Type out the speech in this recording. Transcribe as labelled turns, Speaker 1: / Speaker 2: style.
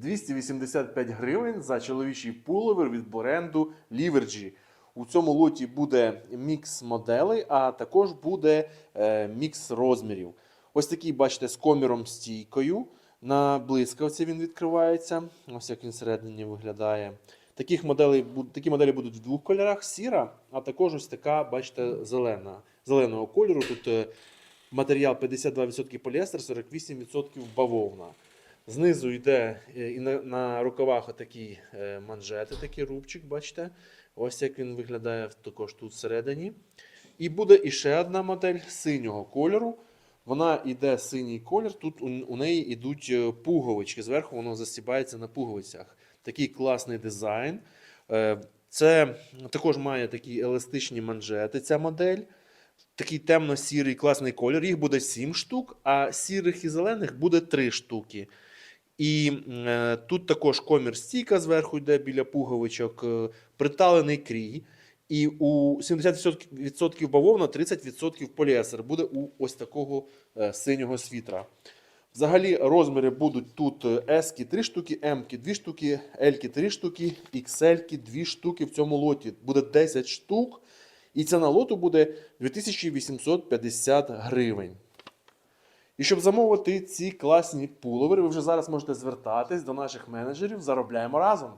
Speaker 1: 285 гривень за чоловічий пуловер від бренду Livergy. У цьому лоті буде мікс моделей, а також буде е, мікс розмірів. Ось такий, бачите, з коміром стійкою. На блискавці він відкривається. Ось як він всередині виглядає. Таких моделей, такі моделі будуть в двох кольорах: сіра, а також ось така, бачите, зелена, зеленого кольору. Тут е, матеріал 52% поліестер, 48% бавовна. Знизу йде е, і на, на рукавах такі манжети, такий рубчик, бачите. Ось як він виглядає також тут всередині. І буде іще одна модель синього кольору. Вона йде синій колір. Тут у, у неї йдуть е, пуговички. Зверху воно застібається на пуговицях. Такий класний дизайн. Е, Це також має такі еластичні манжети. Ця модель. Такий темно-сірий класний колір. Їх буде 7 штук, а сірих і зелених буде 3 штуки. І е, тут також комір стійка зверху йде біля пуговичок, е, приталений крій. І у 70% бавовна, 30% поліестер буде у ось такого е, синього світра. Взагалі розміри будуть тут S 3 штуки, M 2 штуки, L 3 штуки, XL 2 штуки в цьому лоті. Буде 10 штук. І ціна лоту буде 2850 гривень. І щоб замовити ці класні пуловери, ви вже зараз можете звертатись до наших менеджерів. Заробляємо разом.